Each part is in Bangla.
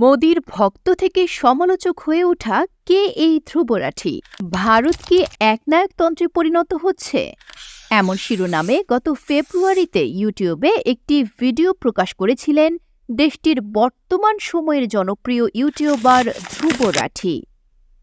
মোদির ভক্ত থেকে সমালোচক হয়ে ওঠা কে এই ধ্রুবরাঠি ভারত কি একনায়কতন্ত্রে পরিণত হচ্ছে? এমন শিরোনামে গত ফেব্রুয়ারিতে ইউটিউবে একটি ভিডিও প্রকাশ করেছিলেন দেশটির বর্তমান সময়ের জনপ্রিয় ইউটিউবার ধ্রুব রাঠি।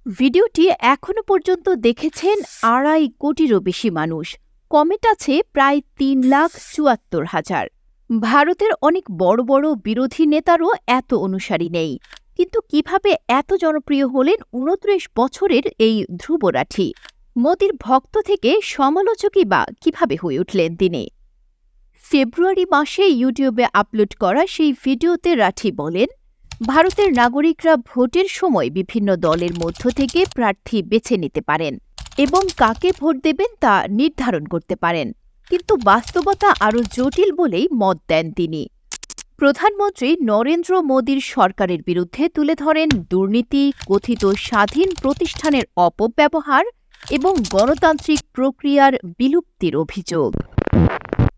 ভিডিওটি এখনও পর্যন্ত দেখেছেন আড়াই কোটিরও বেশি মানুষ। কমেন্ট আছে প্রায় তিন লাখ চুয়াত্তর হাজার। ভারতের অনেক বড় বড় বিরোধী নেতারও এত অনুসারী নেই। কিন্তু কীভাবে এত জনপ্রিয় হলেন উনত্রিশ বছরের এই ধ্রুবরাঠি? মোদির ভক্ত থেকে সমালোচকই বা কীভাবে হয়ে উঠলেন তিনি? ফেব্রুয়ারি মাসে ইউটিউবে আপলোড করা সেই ভিডিওতে রাঠি বলেন, ভারতের নাগরিকরা ভোটের সময় বিভিন্ন দলের মধ্য থেকে প্রার্থী বেছে নিতে পারেন এবং কাকে ভোট দেবেন তা নির্ধারণ করতে পারেন। কিন্তু বাস্তবতা আরও জটিল বলেই মত দেন তিনি। প্রধানমন্ত্রী নরেন্দ্র মোদীর সরকারের বিরুদ্ধে তুলে ধরেন দুর্নীতি, কথিত স্বাধীন প্রতিষ্ঠানের অপব্যবহার এবং গণতান্ত্রিক প্রক্রিয়ার বিলুপ্তির অভিযোগ।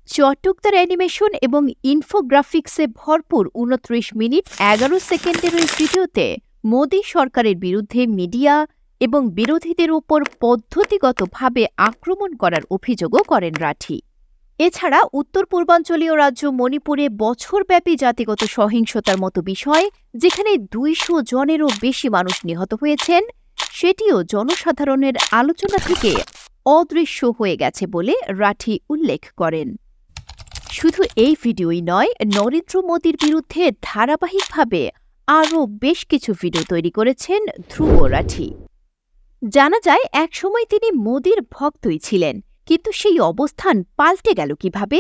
চটকদার অ্যানিমেশন এবং ইনফোগ্রাফিক্সে ভরপুর উনত্রিশ মিনিট এগারো সেকেন্ডের ওই ভিডিওতে মোদী সরকারের বিরুদ্ধে মিডিয়া এবং বিরোধীদের উপর পদ্ধতিগতভাবে আক্রমণ করার অভিযোগও করেন রাঠি। এছাড়া উত্তর পূর্বাঞ্চলীয় রাজ্য মণিপুরে বছরব্যাপী জাতিগত সহিংসতার মতো বিষয়, যেখানে দুইশো জনেরও বেশি মানুষ নিহত হয়েছেন, সেটিও জনসাধারণের আলোচনা থেকে অদৃশ্য হয়ে গেছে বলে রাঠি উল্লেখ করেন। শুধু এই ভিডিওই নয়, নরেন্দ্র মোদীর বিরুদ্ধে ধারাবাহিকভাবে আরও বেশ কিছু ভিডিও তৈরি করেছেন ধ্রুব রাঠি। জানা যায়, একসময় তিনি মোদীর ভক্তই ছিলেন। কিন্তু সেই অবস্থান পাল্টে গেল কীভাবে?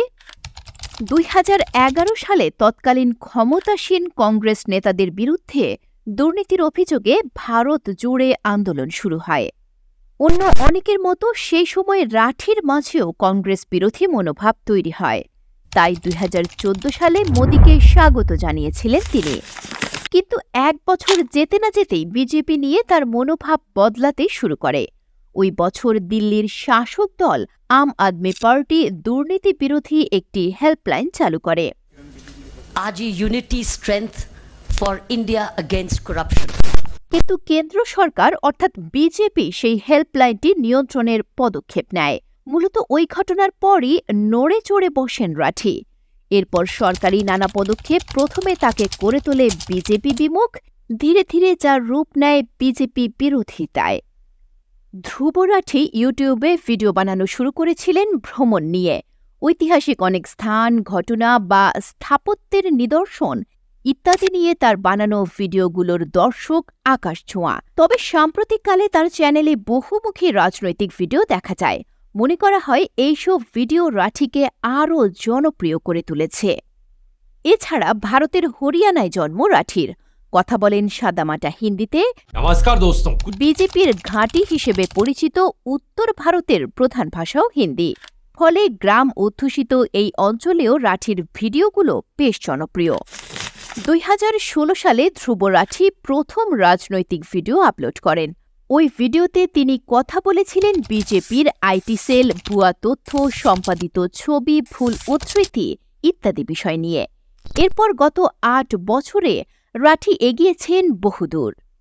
দুই হাজার এগারো সালে তৎকালীন ক্ষমতাসীন কংগ্রেস নেতাদের বিরুদ্ধে দুর্নীতির অভিযোগে ভারত জুড়ে আন্দোলন শুরু হয়। অন্য অনেকের মতো সেই সময় রাঠির মাঝেও কংগ্রেস বিরোধী মনোভাব তৈরি হয়। তাই দুই হাজার চোদ্দ সালে মোদীকে স্বাগত জানিয়েছিলেন তিনি। কিন্তু এক বছর যেতে না যেতেই বিজেপি নিয়ে তার মনোভাব বদলাতে শুরু করে। ওই বছর দিল্লির শাসক দল আম আদমি পার্টি দুর্নীতি বিরোধী একটি হেল্পলাইন চালু করে। আজি unity strength for India against corruption কিন্তু কেন্দ্র সরকার অর্থাৎ বিজেপি সেই হেল্পলাইনটি নিয়ন্ত্রণের পদক্ষেপ নেয়। মূলত ওই ঘটনার পরই নড়ে চড়ে বসেন রাঠি। এরপর সরকারি নানা পদক্ষেপ প্রথমে তাকে করে তোলে বিজেপি বিমুখ ধীরে ধীরে যার রূপ নেয় বিজেপি বিরোধিতায় ধ্রুব রাঠি ইউটিউবে ভিডিও বানানো শুরু করেছিলেন ভ্রমণ নিয়ে। ঐতিহাসিক অনেক স্থান, ঘটনা বা স্থাপত্যের নিদর্শন ইত্যাদি নিয়ে তার বানানো ভিডিওগুলোর দর্শক আকাশ ছোঁয়া। তবে সাম্প্রতিককালে তার চ্যানেলে বহুমুখী রাজনৈতিক ভিডিও দেখা যায়। মনে করা হয় এইসব ভিডিও রাঠিকে আরও জনপ্রিয় করে তুলেছে। এছাড়া ভারতের হরিয়ানায় জন্ম রাঠির। কথা বলেন সাদামাটা হিন্দিতে। নমস্কার দোস্ত। বিজেপির ঘাঁটি হিসেবে পরিচিত উত্তর ভারতের প্রধান ভাষাও হিন্দি। ফলে গ্রাম অধ্যুষিত এই অঞ্চলেও রাঠির ভিডিওগুলো বেশ জনপ্রিয়। দুই হাজার ষোলো সালে ধ্রুব রাঠি প্রথম রাজনৈতিক ভিডিও আপলোড করেন। ওই ভিডিওতে তিনি কথা বলেছিলেন বিজেপির আইটি সেল ভুয়া তথ্য সম্পাদিত ছবি ভুল উদ্ধৃতি ইত্যাদি বিষয় নিয়ে। এরপর গত আট বছরে রাঠি এগিয়েছেন বহুদূর।